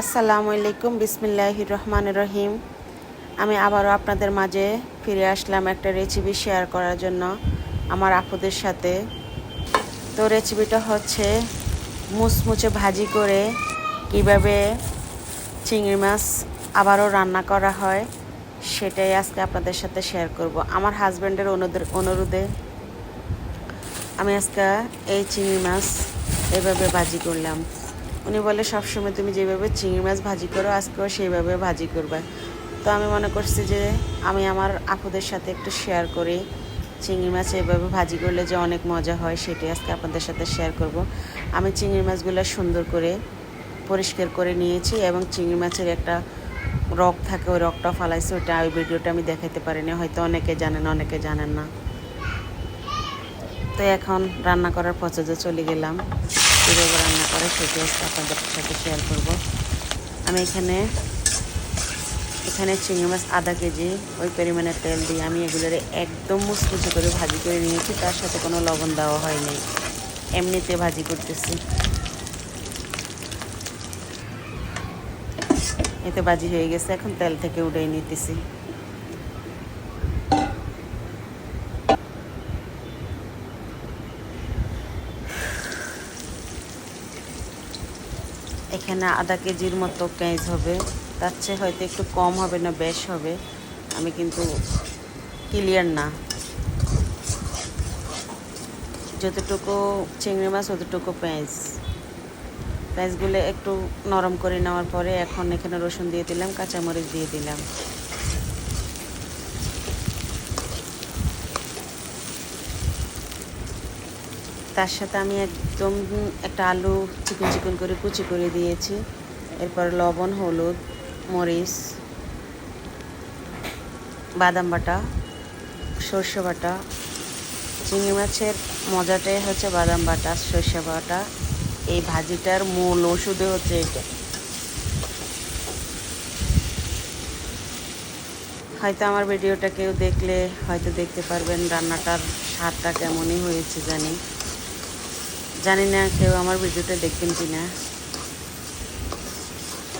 আসসালামু আলাইকুম বিসমিল্লাহ রহমান রহিম। আমি আবারও আপনাদের মাঝে ফিরে আসলাম একটা রেসিপি শেয়ার করার জন্য আমার আপুদের সাথে। তো রেসিপিটা হচ্ছে মুচমুচে ভাজি করে কীভাবে চিংড়ি মাছ আবারও রান্না করা হয়, সেটাই আজকে আপনাদের সাথে শেয়ার করব। আমার হাজব্যান্ডের অনুরোধে আমি আজকে এই চিংড়ি মাছ এভাবে ভাজি করলাম। উনি বলে, সবসময় তুমি যেভাবে চিংড়ি মাছ ভাজি করো, আজকেও সেইভাবে ভাজি করবে। তো আমি মনে করছি যে, আমি আমার আপুদের সাথে একটু শেয়ার করি। চিংড়ি মাছ এভাবে ভাজি করলে যে অনেক মজা হয়, সেটাই আজকে আপনাদের সাথে শেয়ার করব। আমি চিংড়ি মাছগুলো সুন্দর করে পরিষ্কার করে নিয়েছি এবং চিংড়ি মাছের একটা রক থাকে, ওই রকটা ফালাইছে। ওইটা ওই ভিডিওটা আমি দেখাতে পারিনি, হয়তো অনেকে জানেন অনেকে জানেন না। তো এখন রান্না করার প্রসেসে চলে গেলাম। কীভাবে রান্না করে সেটি আপনাদের সাথে শেয়ার করব। আমি এখানে এখানে চিংড়ি মাছ আধা কেজি, ওই পরিমাণে তেল দিয়ে আমি এগুলোর একদম মুচমুচে করে ভাজি করে নিয়েছি, তার সাথে কোনো লবণ দেওয়া হয়নি। এমনিতে ভাজি করতেছি। এতে ভাজি হয়ে গেছে, এখন তেল থেকে উঠে নিতেছি। এখানে আধা কেজির মতো পেঁয়াজ হবে। তার চেয়ে হয়তো একটু কম হবে না, বেশ হবে। আমি কিন্তু ক্লিয়ার না। যতটুকু চিংড়ি মাছ, অতটুকু পেঁয়াজ। পেঁয়াজগুলো একটু নরম করে নেওয়ার পরে এখন এখানে রসুন দিয়ে দিলাম, কাঁচামরিচ দিয়ে দিলাম। তার সাথে আমি একদম একটা আলু চিকন চিকন করে কুচি করে দিয়েছি। এরপর লবণ, হলুদ, মরিচ, বাদাম বাটা, সর্ষে বাটা, চিংড়ি মাছের মজাটাই হচ্ছে বাদাম বাটা, সর্ষে বাটা। এই ভাজিটার মূল ওষুধে হচ্ছে এটা। হয়তো আমার ভিডিওটা কেউ দেখলে হয়তো দেখতে পারবেন রান্নাটার স্বাদটা কেমনই হয়েছে জানি। জানি না কেউ আমার ভিডিওটা দেখবেন কি না।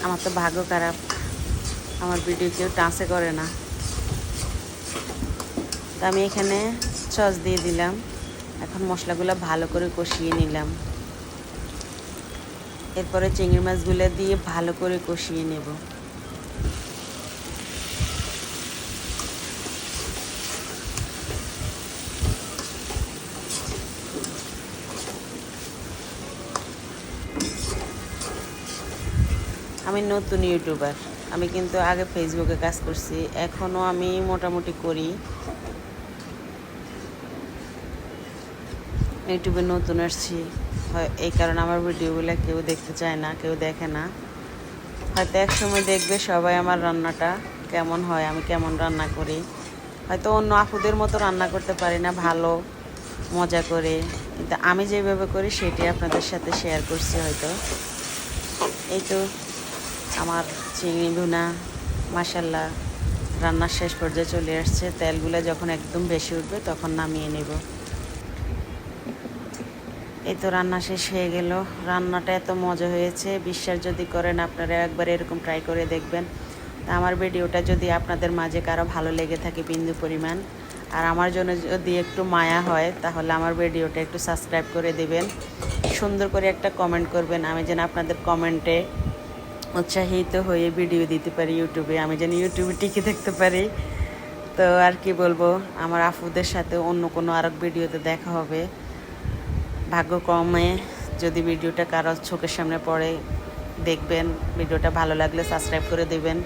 আমার তো ভাগ্য খারাপ। আমার ভিডিও কেউ টাঁচে করে না। তো আমি এখানে সস দিয়ে দিলাম। এখন মশলাগুলো ভালো করে কষিয়ে নিলাম। এরপরে চিংড়ি মাছগুলো দিয়ে ভালো করে কষিয়ে নেব। আমি নতুন ইউটিউবার। আমি কিন্তু আগে ফেসবুকে কাজ করছি এখনও আমি মোটামুটি করি। ইউটিউবে নতুন আসছি, হয় এই কারণে আমার ভিডিওগুলো কেউ দেখতে চায় না, কেউ দেখে না। হয়তো এক সময় দেখবে সবাই আমার রান্নাটা কেমন হয়, আমি কেমন রান্না করি। হয়তো অন্য আপুদের মতো রান্না করতে পারি না, ভালো, মজা করে। কিন্তু আমি যেভাবে করি সেটি আপনাদের সাথে শেয়ার করছি হয়তো। এই তো। আমার চিংড়ি ভুনা মাসাল্লাহ রান্নার শেষ পর্যায়ে চলে আসছে। তেলগুলো যখন একদম বেশি উঠবে তখন নামিয়ে নেব। এই তো রান্না শেষ হয়ে গেল। রান্নাটা এত মজা হয়েছে। বিশ্বাস যদি করেন আপনারা একবার এরকম ট্রাই করে দেখবেন। আমার ভিডিওটা যদি আপনাদের মাঝে কারও ভালো লেগে থাকে বিন্দু পরিমাণ, আর আমার জন্য যদি একটু মায়া হয়, তাহলে আমার ভিডিওটা একটু সাবস্ক্রাইব করে দেবেন। সুন্দর করে একটা কমেন্ট করবেন। আমি যেন আপনাদের কমেন্টে উৎসাহিত হয়ে ভিডিও দিতে পারি ইউটিউবে আমি যেন ইউটিউবে টিকে দেখতে পারি। তো আর কি বলব, আমার আফুদের সাথে অন্য কোনো আরেক ভিডিওতে দেখা হবে। ভাগ্যক্রমে যদি ভিডিওটা কারও চোখের সামনে পড়ে, দেখবেন ভিডিওটা ভালো লাগলে সাবস্ক্রাইব করে দেবেন।